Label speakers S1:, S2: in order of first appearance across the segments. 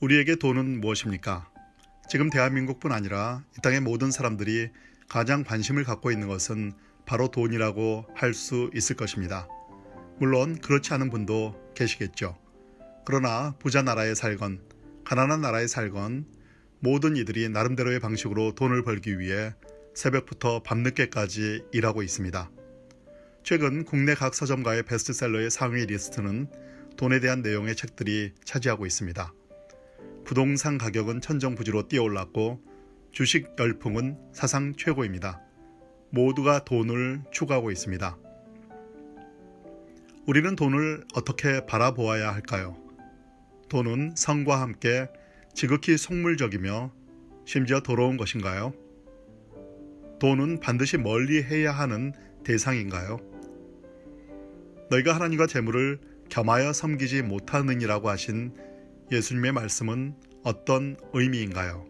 S1: 우리에게 돈은 무엇입니까? 지금 대한민국뿐 아니라 이 땅의 모든 사람들이 가장 관심을 갖고 있는 것은 바로 돈이라고 할 수 있을 것입니다. 물론 그렇지 않은 분도 계시겠죠. 그러나 부자 나라에 살건 가난한 나라에 살건 모든 이들이 나름대로의 방식으로 돈을 벌기 위해 새벽부터 밤늦게까지 일하고 있습니다. 최근 국내 각 서점가의 베스트셀러의 상위 리스트는 돈에 대한 내용의 책들이 차지하고 있습니다. 부동산 가격은 천정부지로 뛰어올랐고 주식 열풍은 사상 최고입니다. 모두가 돈을 추구하고 있습니다. 우리는 돈을 어떻게 바라보아야 할까요? 돈은 성과 함께 지극히 속물적이며 심지어 더러운 것인가요? 돈은 반드시 멀리 해야 하는 대상인가요? 너희가 하나님과 재물을 겸하여 섬기지 못하느니라고 하신 예수님의 말씀은 어떤 의미인가요?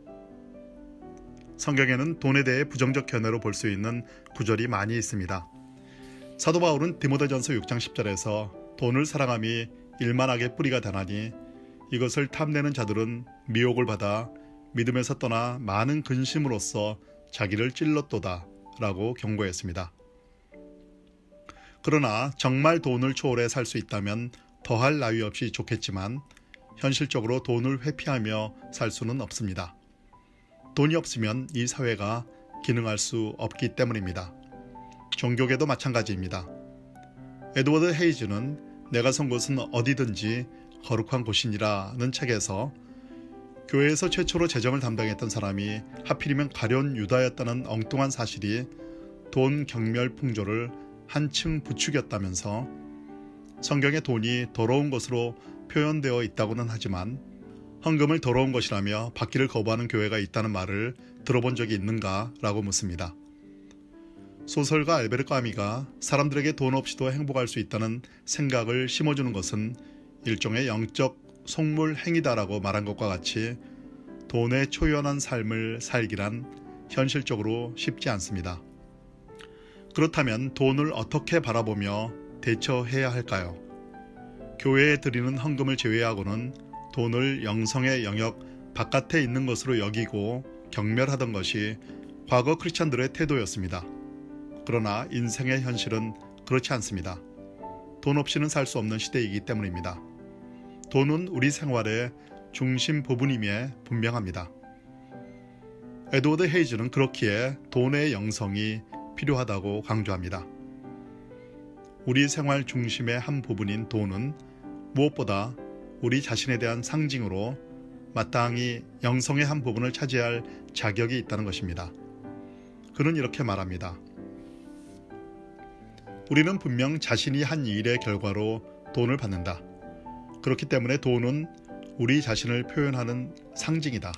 S1: 성경에는 돈에 대해 부정적 견해로 볼 수 있는 구절이 많이 있습니다. 사도 바울은 디모데전서 6장 10절에서 돈을 사랑함이 일만하게 뿌리가 되나니 이것을 탐내는 자들은 미혹을 받아 믿음에서 떠나 많은 근심으로써 자기를 찔렀도다 라고 경고했습니다. 그러나 정말 돈을 초월해 살 수 있다면 더할 나위 없이 좋겠지만 현실적으로 돈을 회피하며 살 수는 없습니다. 돈이 없으면 이 사회가 기능할 수 없기 때문입니다. 종교계도 마찬가지입니다. 에드워드 헤이즈는 내가 선 곳은 어디든지 거룩한 곳이니라는 책에서 교회에서 최초로 재정을 담당했던 사람이 하필이면 가련 유다였다는 엉뚱한 사실이 돈 경멸 풍조를 한층 부추겼다면서 성경의 돈이 더러운 것으로 표현되어 있다고는 하지만 헌금을 더러운 것이라며 받기를 거부하는 교회가 있다는 말을 들어본 적이 있는가 라고 묻습니다. 소설가 알베르 까미가 사람들에게 돈 없이도 행복할 수 있다는 생각을 심어주는 것은 일종의 영적 속물 행위다라고 말한 것과 같이 돈의 초연한 삶을 살기란 현실적으로 쉽지 않습니다. 그렇다면 돈을 어떻게 바라보며 대처해야 할까요? 교회에 드리는 헌금을 제외하고는 돈을 영성의 영역 바깥에 있는 것으로 여기고 경멸하던 것이 과거 크리스찬들의 태도였습니다. 그러나 인생의 현실은 그렇지 않습니다. 돈 없이는 살 수 없는 시대이기 때문입니다. 돈은 우리 생활의 중심 부분임에 분명합니다. 에드워드 헤이즈는 그렇기에 돈의 영성이 필요하다고 강조합니다. 우리 생활 중심의 한 부분인 돈은 무엇보다 우리 자신에 대한 상징으로 마땅히 영성의 한 부분을 차지할 자격이 있다는 것입니다. 그는 이렇게 말합니다. 우리는 분명 자신이 한 일의 결과로 돈을 받는다. 그렇기 때문에 돈은 우리 자신을 표현하는 상징이다.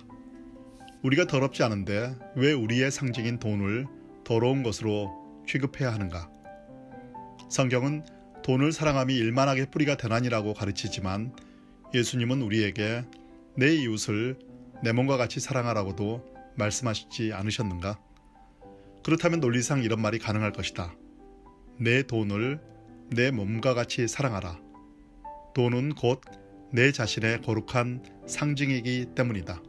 S1: 우리가 더럽지 않은데 왜 우리의 상징인 돈을 더러운 것으로 취급해야 하는가? 성경은 돈을 사랑함이 일만하게 뿌리가 되나니라고 가르치지만 예수님은 우리에게 내 이웃을 내 몸과 같이 사랑하라고도 말씀하시지 않으셨는가? 그렇다면 논리상 이런 말이 가능할 것이다. 내 돈을 내 몸과 같이 사랑하라. 돈은 곧 내 자신의 거룩한 상징이기 때문이다.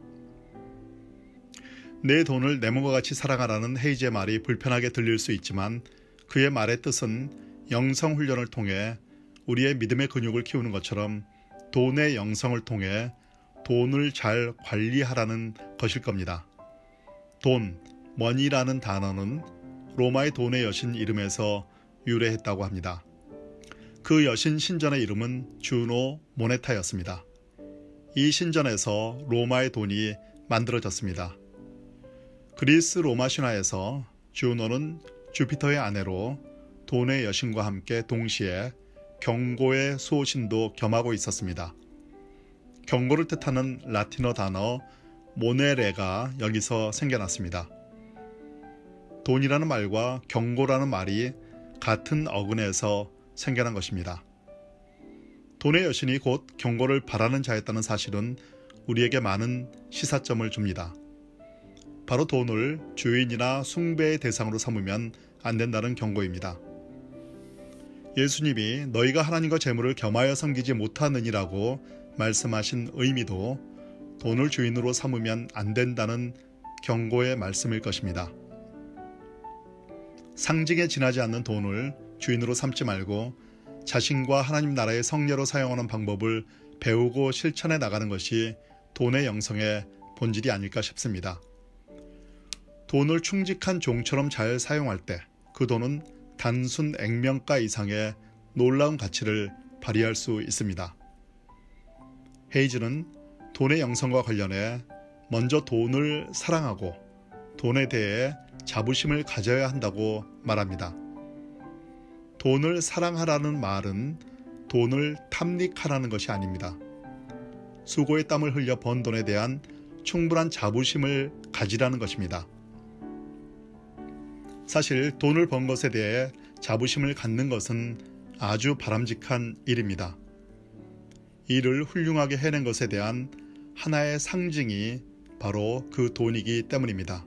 S1: 내 돈을 내 몸과 같이 사랑하라는 헤이즈의 말이 불편하게 들릴 수 있지만 그의 말의 뜻은 영성 훈련을 통해 우리의 믿음의 근육을 키우는 것처럼 돈의 영성을 통해 돈을 잘 관리하라는 것일 겁니다. 돈, 머니라는 단어는 로마의 돈의 여신 이름에서 유래했다고 합니다. 그 여신 신전의 이름은 주노 모네타였습니다. 이 신전에서 로마의 돈이 만들어졌습니다. 그리스 로마 신화에서 주노는 주피터의 아내로 돈의 여신과 함께 동시에 경고의 수호신도 겸하고 있었습니다. 경고를 뜻하는 라틴어 단어 모네레가 여기서 생겨났습니다. 돈이라는 말과 경고라는 말이 같은 어근에서 생겨난 것입니다. 돈의 여신이 곧 경고를 바라는 자였다는 사실은 우리에게 많은 시사점을 줍니다. 바로 돈을 주인이나 숭배의 대상으로 삼으면 안 된다는 경고입니다. 예수님이 너희가 하나님과 재물을 겸하여 섬기지 못하느니라고 말씀하신 의미도 돈을 주인으로 삼으면 안 된다는 경고의 말씀일 것입니다. 상징에 지나지 않는 돈을 주인으로 삼지 말고 자신과 하나님 나라의 성례로 사용하는 방법을 배우고 실천해 나가는 것이 돈의 영성의 본질이 아닐까 싶습니다. 돈을 충직한 종처럼 잘 사용할 때 그 돈은 단순 액면가 이상의 놀라운 가치를 발휘할 수 있습니다. 헤이즈는 돈의 영성과 관련해 먼저 돈을 사랑하고 돈에 대해 자부심을 가져야 한다고 말합니다. 돈을 사랑하라는 말은 돈을 탐닉하라는 것이 아닙니다. 수고의 땀을 흘려 번 돈에 대한 충분한 자부심을 가지라는 것입니다. 사실 돈을 번 것에 대해 자부심을 갖는 것은 아주 바람직한 일입니다. 일을 훌륭하게 해낸 것에 대한 하나의 상징이 바로 그 돈이기 때문입니다.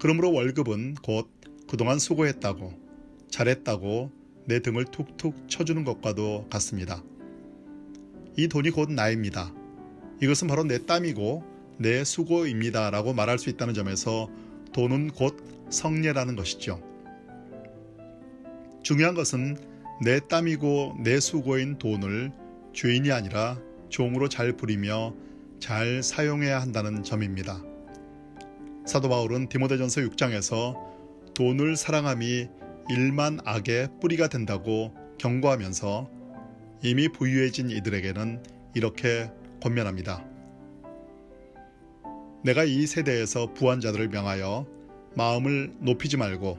S1: 그러므로 월급은 곧 그동안 수고했다고, 잘했다고 내 등을 툭툭 쳐주는 것과도 같습니다. 이 돈이 곧 나입니다. 이것은 바로 내 땀이고 내 수고입니다. 라고 말할 수 있다는 점에서 돈은 곧 성례라는 것이죠. 중요한 것은 내 땀이고 내 수고인 돈을 주인이 아니라 종으로 잘 부리며 잘 사용해야 한다는 점입니다. 사도 바울은 디모데전서 6장에서 돈을 사랑함이 일만 악의 뿌리가 된다고 경고하면서 이미 부유해진 이들에게는 이렇게 권면합니다. 내가 이 세대에서 부한 자들을 명하여 마음을 높이지 말고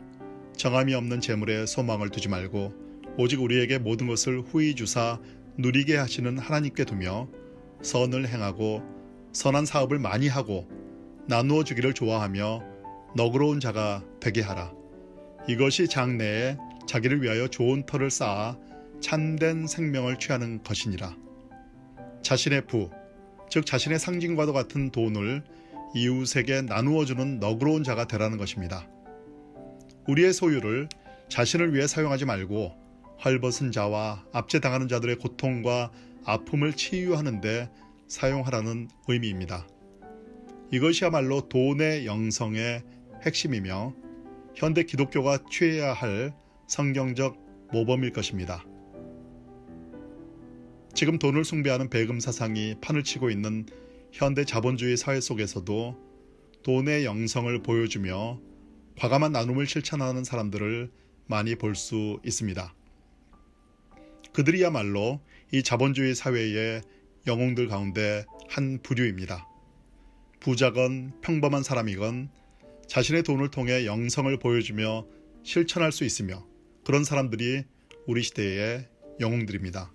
S1: 정함이 없는 재물에 소망을 두지 말고 오직 우리에게 모든 것을 후히 주사 누리게 하시는 하나님께 두며 선을 행하고 선한 사업을 많이 하고 나누어 주기를 좋아하며 너그러운 자가 되게 하라. 이것이 장래에 자기를 위하여 좋은 터를 쌓아 참된 생명을 취하는 것이니라. 자신의 부, 즉 자신의 상징과도 같은 돈을 이웃에게 나누어 주는 너그러운 자가 되라는 것입니다. 우리의 소유를 자신을 위해 사용하지 말고 헐벗은 자와 압제당하는 자들의 고통과 아픔을 치유하는데 사용하라는 의미입니다. 이것이야말로 돈의 영성의 핵심이며 현대 기독교가 취해야 할 성경적 모범일 것입니다. 지금 돈을 숭배하는 배금 사상이 판을 치고 있는 현대 자본주의 사회 속에서도 돈의 영성을 보여주며 과감한 나눔을 실천하는 사람들을 많이 볼 수 있습니다. 그들이야말로 이 자본주의 사회의 영웅들 가운데 한 부류입니다. 부자건 평범한 사람이건 자신의 돈을 통해 영성을 보여주며 실천할 수 있으며 그런 사람들이 우리 시대의 영웅들입니다.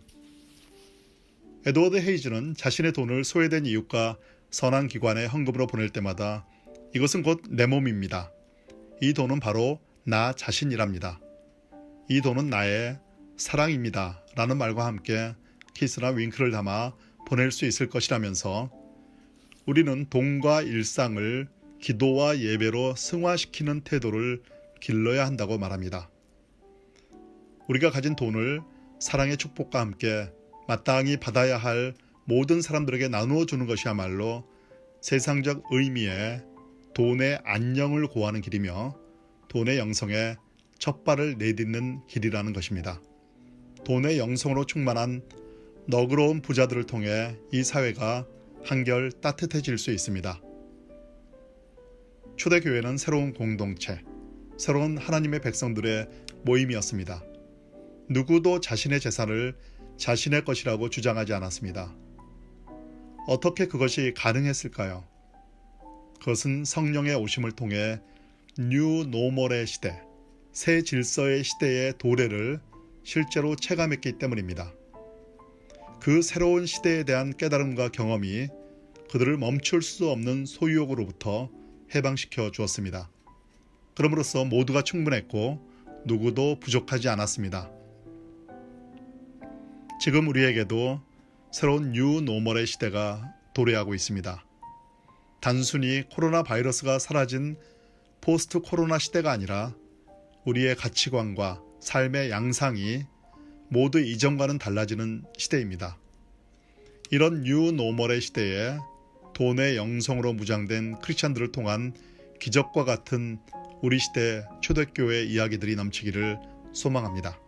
S1: 에드워드 헤이즈는 자신의 돈을 소외된 이웃과 선한 기관에 헌금으로 보낼 때마다 이것은 곧 내 몸입니다. 이 돈은 바로 나 자신이랍니다. 이 돈은 나의 사랑입니다. 라는 말과 함께 키스나 윙크를 담아 보낼 수 있을 것이라면서 우리는 돈과 일상을 기도와 예배로 승화시키는 태도를 길러야 한다고 말합니다. 우리가 가진 돈을 사랑의 축복과 함께 마땅히 받아야 할 모든 사람들에게 나누어 주는 것이야말로 세상적 의미의 돈의 안녕을 고하는 길이며 돈의 영성에 첫 발을 내딛는 길이라는 것입니다. 돈의 영성으로 충만한 너그러운 부자들을 통해 이 사회가 한결 따뜻해질 수 있습니다. 초대교회는 새로운 공동체, 새로운 하나님의 백성들의 모임이었습니다. 누구도 자신의 재산을 자신의 것이라고 주장하지 않았습니다. 어떻게 그것이 가능했을까요? 그것은 성령의 오심을 통해 뉴 노멀의 시대, 새 질서의 시대의 도래를 실제로 체감했기 때문입니다. 그 새로운 시대에 대한 깨달음과 경험이 그들을 멈출 수 없는 소유욕으로부터 해방시켜 주었습니다. 그럼으로써 모두가 충분했고 누구도 부족하지 않았습니다. 지금 우리에게도 새로운 뉴 노멀의 시대가 도래하고 있습니다. 단순히 코로나 바이러스가 사라진 포스트 코로나 시대가 아니라 우리의 가치관과 삶의 양상이 모두 이전과는 달라지는 시대입니다. 이런 뉴 노멀의 시대에 돈의 영성으로 무장된 크리스찬들을 통한 기적과 같은 우리 시대 초대교회 이야기들이 넘치기를 소망합니다.